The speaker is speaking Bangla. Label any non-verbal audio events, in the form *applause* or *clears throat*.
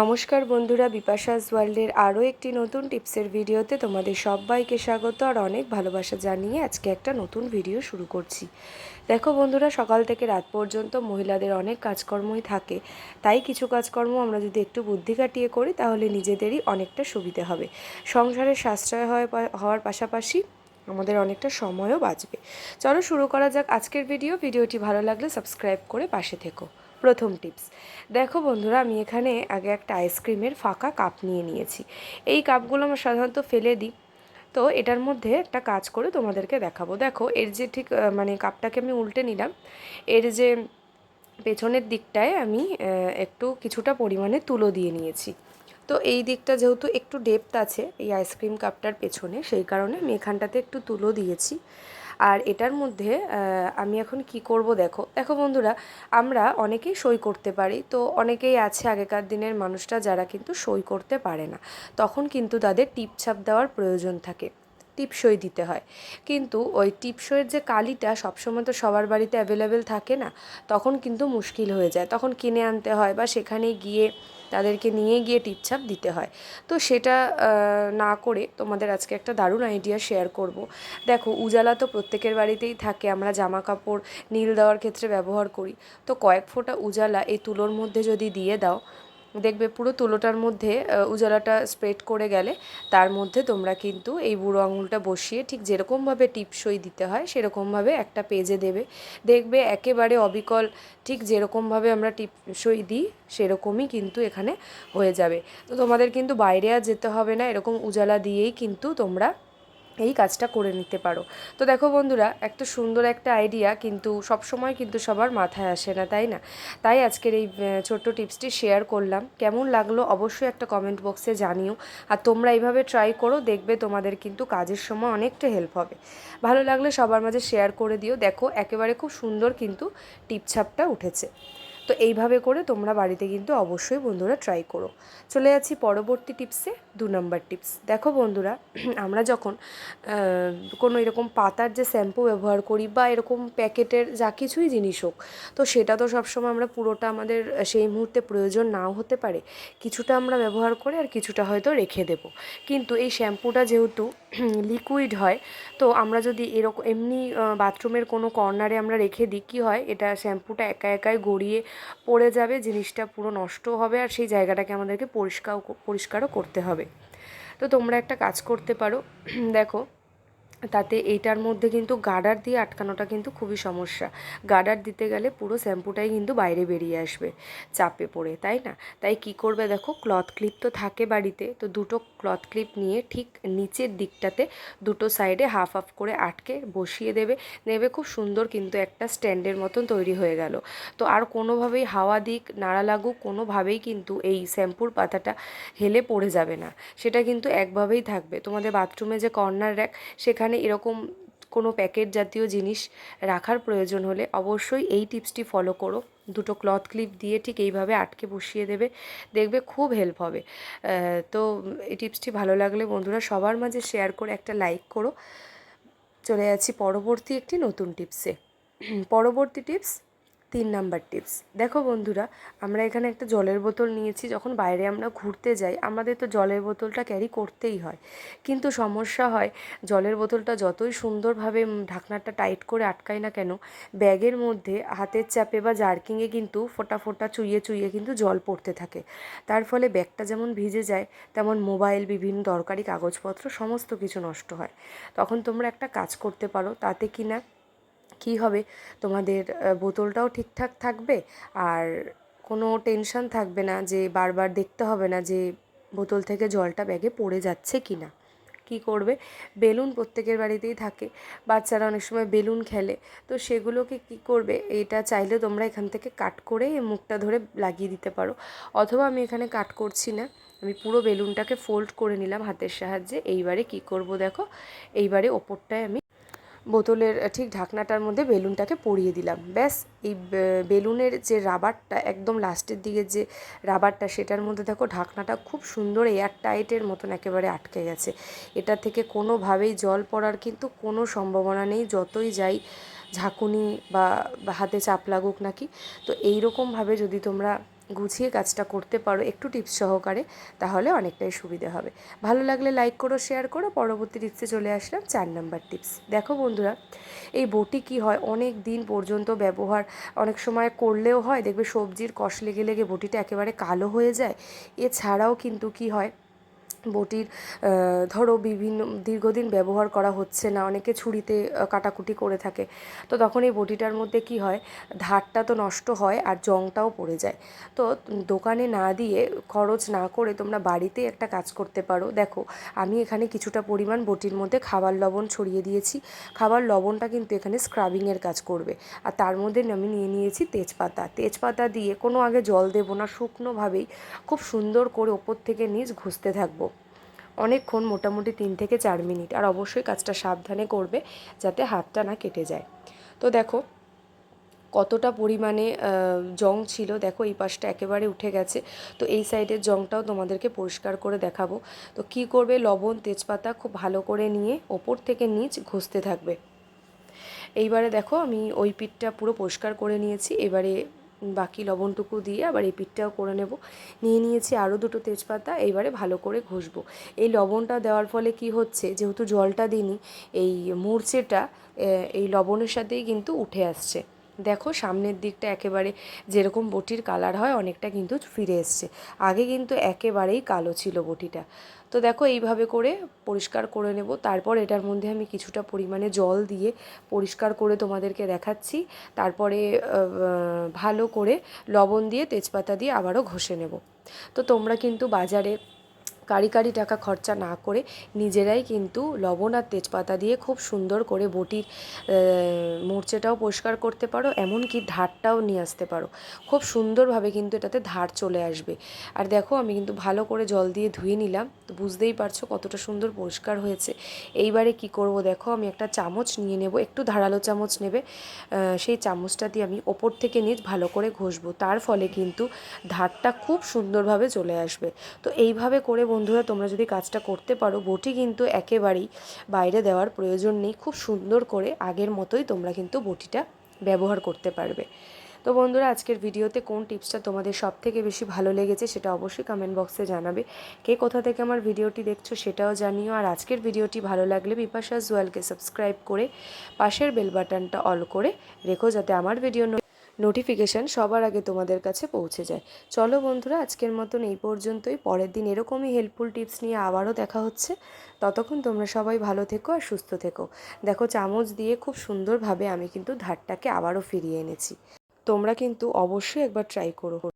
নমস্কার বন্ধুরা, বিপাশাস ওয়ার্ল্ডের আরও একটি নতুন টিপসের ভিডিওতে তোমাদের সবাইকে স্বাগত, আর অনেক ভালোবাসা জানিয়ে আজকে একটা নতুন ভিডিও শুরু করছি। দেখো বন্ধুরা, সকাল থেকে রাত পর্যন্ত মহিলাদের অনেক কাজকর্মই থাকে। তাই কিছু কাজকর্ম আমরা যদি একটু বুদ্ধি কাটিয়ে করি, তাহলে নিজেদেরই অনেকটা সুবিধে হবে। সংসারের সাশ্রয় হওয়ার পাশাপাশি আমাদের অনেকটা সময়ও বাঁচবে। চলো শুরু করা যাক আজকের ভিডিও। ভিডিওটি ভালো লাগলে সাবস্ক্রাইব করে পাশে থেকো। প্রথম টিপস। দেখো বন্ধুরা, আমি এখানে আগে একটা আইসক্রিমের ফাঁকা কাপ নিয়ে নিয়েছি। এই কাপগুলো আমরা সাধারণত ফেলে দিই। তো এটার মধ্যে একটা কাজ করে তোমাদেরকে দেখাবো। দেখো, এর যে ঠিক মানে কাপটাকে আমি উল্টে নিলাম। এর যে পেছনের দিকটায় আমি একটু কিছুটা পরিমাণে তুলো দিয়ে নিয়েছি। তো এই দিকটা যেহেতু একটু ডেপথ আছে, এই আইসক্রিম কাপটার পেছনে, সেই কারণে আমি এখানটাতে একটু তুলো দিয়েছি। আর এটার মধ্যে আমি এখন কি করব দেখো। দেখো বন্ধুরা, আমরা অনেকেই সই করতে পারি। তো অনেকেই আছে আগেকার দিনের মানুষরা যারা কিন্তু সই করতে পারে না। তখন কিন্তু তাদের টিপছাপ দেওয়ার প্রয়োজন থাকে। টিপসই দিতে হয়। কিন্তু ওই টিপসইয়ের যে কালিটা সবসময় তো সবার বাড়িতে অ্যাভেলেবেল থাকে না, তখন কিন্তু মুশকিল হয়ে যায়। তখন কিনে আনতে হয় বা সেখানে গিয়ে তাদেরকে নিয়ে গিয়ে টিপছাপ দিতে হয়। তো সেটা না করে তোমাদের আজকে একটা দারুণ আইডিয়া শেয়ার করব। দেখো, উজালা তো প্রত্যেকের বাড়িতেই থাকে, আমরা জামা কাপড় নীল দেওয়ার ক্ষেত্রে ব্যবহার করি। তো কয়েক ফোঁটা উজালা এই তুলোর মধ্যে যদি দিয়ে দাও দেখবে পুরো তুলোটার মধ্যে উজালাটা স্প্রেড করে গেলে তার মধ্যে তোমরা কিন্তু এই বুড়ো আঙুলটা বসিয়ে ঠিক যেরকমভাবে টিপসই দিতে হয়, সেরকমভাবে একটা পেজে দেবে। দেখবে একেবারে অবিকল, ঠিক যেরকমভাবে আমরা টিপসই দিই, সেরকমই কিন্তু এখানে হয়ে যাবে। তো তোমাদের কিন্তু বাইরে আর যেতে হবে না, এরকম উজালা দিয়েই কিন্তু তোমরা এই কাজটা করে নিতে পারো। তো দেখো বন্ধুরা একটা সুন্দর একটা আইডিয়া কিন্তু সব সময় কিন্তু সবার মাথায় আসে না, তাই না? তাই আজকের এই ছোট্ট টিপসটি শেয়ার করলাম। কেমন লাগল অবশ্যই একটা কমেন্ট বক্সে জানিও। আর তোমরা এইভাবে ট্রাই করো, দেখবে তোমাদের কিন্তু কাজের সময় অনেকটা হেল্প হবে। ভালো লাগলে সবার মাঝে শেয়ার করে দিও। দেখো, একেবারে খুব সুন্দর কিন্তু টিপছাপটা উঠেছে। তো এইভাবে করে তোমরা বাড়িতে কিন্তু অবশ্যই বন্ধুরা ট্রাই করো। চলে যাচ্ছি পরবর্তী টিপসে দু নম্বর টিপস দেখো বন্ধুরা, *clears throat* আমরা যখন কোনো এরকম পাতার যে শ্যাম্পু ব্যবহার করি বা এরকম প্যাকেটের যা কিছুই জিনিস হোক, তো সেটা তো সবসময় আমরা পুরোটা আমাদের সেই মুহূর্তে প্রয়োজন নাও হতে পারে। কিছুটা আমরা ব্যবহার করে আর কিছুটা হয়তো রেখে দেব। কিন্তু এই শ্যাম্পুটা যেহেতু *clears throat* লিকুইড হয়, তো আমরা যদি এরকম এমনি বাথরুমের কোনো কর্নারে আমরা রেখে দিই, কী হয়? এটা শ্যাম্পুটা একা একাই গড়িয়ে পড়ে যাবে, জিনিসটা পুরো নষ্ট হবে আর সেই জায়গাটাকে আমাদেরকে পরিষ্কার পরিষ্কারও করতে হবে। তো তোমরা একটা কাজ করতে পারো। *clears throat* দেখো তাতে এইটার মধ্যে কিন্তু গার্ডার দিয়ে আটকানোটা কিন্তু খুবই সমস্যা। গার্ডার দিতে গেলে পুরো শ্যাম্পুটাই কিন্তু বাইরে বেরিয়ে আসবে, চাপে পড়ে, তাই না? তাই কি করবে দেখো, ক্লথ ক্লিপ তো থাকে বাড়িতে, তো দুটো ক্লথ ক্লিপ নিয়ে ঠিক নিচের দিকটাতে দুটো সাইডে হাফ হাফ করে আটকে বসিয়ে দেবে। নেবে খুব সুন্দর কিন্তু একটা স্ট্যান্ডের মতন তৈরি হয়ে গেল। তো আর কোনোভাবেই হাওয়া দিক, নাড়া লাগুক, কোনোভাবেই কিন্তু এই শ্যাম্পুর পাতাটা হেলে পড়ে যাবে না। সেটা কিন্তু একভাবেই থাকবে। তোমাদের বাথরুমে যে কর্নার র্যাক, সেখানে এরকম কোনো প্যাকেট জাতীয় জিনিস রাখার প্রয়োজন হলে অবশ্যই এই টিপসটি ফলো করো। দুটো ক্লথ ক্লিপ দিয়ে ঠিক এইভাবে আটকে বসিয়ে দেবে, দেখবে খুব হেল্প হবে। তো এই টিপসটি ভালো লাগলে বন্ধুরা সবার মাঝে শেয়ার করে একটা লাইক করো। চলে যাচ্ছি পরবর্তী একটি নতুন টিপসে। পরবর্তী টিপস তিন নাম্বার টিপস। দেখো বন্ধুরা, আমরা এখানে একটা জলের বোতল নিয়েছি, যখন বাইরে আমরা ঘুরতে যাই, আমাদের তো জলের বোতলটা ক্যারি করতেই হয়। কিন্তু সমস্যা হয়, জলের বোতলটা যতই সুন্দরভাবে ঢাকনাটা টাইট করে আটকাই না কেন, ব্যাগের মধ্যে, হাতের চাপে বা জার্কিংয়ে কিন্তু ফোটা ফোটা চুইয়ে চুইয়ে কিন্তু জল পড়তে থাকে। তার ফলে ব্যাগটা যেমন ভিজে যায়, তেমন মোবাইল বিভিন্ন দরকারি কাগজপত্র, সমস্ত কিছু নষ্ট হয়। তখন তোমরা একটা কাজ করতে পারো, তাতে কি না কী হবে? তোমাদের বোতলটাও ঠিকঠাক থাকবে? আর কোনো টেনশন থাকবে না যে বারবার দেখতে হবে না যে বোতল থেকে জলটা ব্যাগে পড়ে যাচ্ছে কি না? কী করবে? বেলুন প্রত্যেকের বাড়িতেই থাকে। বাচ্চারা অনেক সময় বেলুন খেলে। তো সেগুলোকে কি করবে? এটা চাইলে তোমরা এখান থেকে কাট করে মুখটা ধরে লাগিয়ে দিতে পারো। অথবা আমি এখানে কাট করছি না। আমি পুরো বেলুনটাকে ফোল্ড করে নিলাম হাতের সাহায্যে। এইবারে কি করব দেখো? এইবারে ওপরটায় আমি বোতলের ঠিক ঢাকনাটার মধ্যে বেলুনটাকে পরিয়ে দিলাম। ব্যাস, এই বেলুনের যে রাবারটা, একদম লাস্টের দিকে যে রাবারটা, সেটার মধ্যে দেখো ঢাকনাটা খুব সুন্দর এয়ার টাইটের মতন একেবারে আটকে গেছে। এটা থেকে কোনোভাবেই জল পড়ার কিন্তু কোনো সম্ভাবনা নেই, যতই যাই ঝাঁকুনি বা হাতে চাপ লাগুক নাকি। তো এই রকমভাবে যদি তোমরা গুছিয়ে কাজটা করতে পারো, একটু টিপস সহকারে, তাহলে অনেকটাই সুবিধে হবে। ভালো লাগলে লাইক করো শেয়ার করো, পরবর্তী টিপসে চলে আসলাম চার নম্বর টিপস দেখো বন্ধুরা, এই বটি কি হয়? অনেক দিন পর্যন্ত ব্যবহার, অনেক সময় করলেও হয়, দেখবে সবজির কষ লেগে লেগে বটিটা একেবারে কালো হয়ে যায়। এছাড়াও কিন্তু কি হয়? বটির ধরো বিভিন্ন, দীর্ঘদিন ব্যবহার করা হচ্ছে না, অনেকে ছুরিতে কাটাকুটি করে থাকে, তো তখন এই বটিটার মধ্যে কি হয়? ধারটা তো নষ্ট হয় আর জংটাও পড়ে যায়। তো দোকানে না দিয়ে খরচ না করে তোমরা বাড়িতে একটা কাজ করতে পারো। দেখো, আমি এখানে কিছুটা পরিমাণ বটির মধ্যে খাবার লবণ ছড়িয়ে দিয়েছি। খাবার লবণটা কিন্তু এখানে স্ক্রাবিংয়ের কাজ করবে। আর তার মধ্যে আমি নিয়ে নিয়েছি তেজপাতা। তেজপাতা দিয়ে কোনো আগে জল দেবো না, শুকনোভাবেই খুব সুন্দর করে ওপর থেকে নিচ ঘুষতে থাকব। অনেকক্ষণ মোটামুটি তিন থেকে চার মিনিট। আর অবশ্যই কাজটা সাবধানে করবে যাতে হাতটা না কেটে যায়। তো দেখো, কতটা পরিমাণে জং ছিল, দেখো এই পাশটা একেবারে উঠে গেছে। তো এই সাইডের জংটাও তোমাদেরকে পরিষ্কার করে দেখাবো। তো কি করবে, লবণ, তেজপাতা খুব ভালো করে নিয়ে ওপর থেকে নিচ ঘষতে থাকবে। এইবারে দেখো আমি ওই পিঠটা পুরো পরিষ্কার করে নিয়েছি। এবারে বাকি লবণটুকু দিয়ে আবার এই পিঠটাও করে নেব। নিয়ে নিয়েছি আরও দুটো তেজপাতা, এইবারে ভালো করে ঘষবো। এই লবণটা দেওয়ার ফলে কি হচ্ছে, যেহেতু জলটা দিইনি, এই মুরচেটা এই লবণের সাথেই কিন্তু উঠে আসছে। দেখো সামনের দিকটা একেবারে যেরকম বটির কালার হয়, অনেকটা কিন্তু ফিরে এসছে। আগে কিন্তু একেবারেই কালো ছিল বটিটা। তো দেখো এইভাবে করে পরিষ্কার করে নেব। তারপর এটার মধ্যে আমি কিছুটা পরিমাণে জল দিয়ে পরিষ্কার করে তোমাদেরকে দেখাচ্ছি। তারপরে ভালো করে লবণ দিয়ে তেজপাতা দিয়ে আবারও ঘষে নেব। তো তোমরা কিন্তু বাজারে কারি কারি টাকা খরচা না করে নিজেরাই কিন্তু লবণ আর তেজপাতা দিয়ে খুব সুন্দর করে বটির মোর্চেটাও পরিষ্কার করতে পারো, এমনকি ধারটাও নিয়ে আসতে পারো। খুব সুন্দরভাবে কিন্তু এটাতে ধার চলে আসবে। আর দেখো, আমি কিন্তু ভালো করে জল দিয়ে ধুয়ে নিলাম। তো বুঝতেই পারছ কতটা সুন্দর পরিষ্কার হয়েছে। এইবারে কি করব দেখো, আমি একটা চামচ নিয়ে নেব, একটু ধারালো চামচ নেবে। সেই চামচটা দিয়ে আমি ওপর থেকে নিচ ভালো করে ঘষবো। তার ফলে কিন্তু ধারটা খুব সুন্দরভাবে চলে আসবে। তো এইভাবে করে বন্ধুরা, তোমরা যদি কাজটা করতে পারো, বটি কিন্তু একেবারেই বাইরে দেওয়ার প্রয়োজন নেই। খুব সুন্দর করে আগের মতোই তোমরা কিন্তু বটিটা ব্যবহার করতে পারবে। তো বন্ধুরা, আজকের ভিডিওতে কোন টিপসটা তোমাদের সব থেকে বেশি ভালো লেগেছে সেটা অবশ্যই কমেন্ট বক্সে জানাবে। কে কোথা থেকে আমার ভিডিওটি দেখছ সেটাও জানিও। আর আজকের ভিডিওটি ভালো লাগলে বিপাশা জুয়ালকে সাবস্ক্রাইব করে পাশের বেল বাটনটা অল করে রেখো যাতে আমার ভিডিও নোটিফিকেশান সবার আগে তোমাদের কাছে পৌঁছে যায়। চলো বন্ধুরা, আজকের মতন এই পর্যন্তই। পরের দিন এরকমই হেল্পফুল টিপস নিয়ে আবারও দেখা হচ্ছে। ততক্ষণ তোমরা সবাই ভালো থেকো আর সুস্থ থেকো। দেখো, চামচ দিয়ে খুব সুন্দরভাবে আমি কিন্তু ধারটাকে আবারও ফিরিয়ে এনেছি। তোমরা কিন্তু অবশ্যই একবার ট্রাই করো।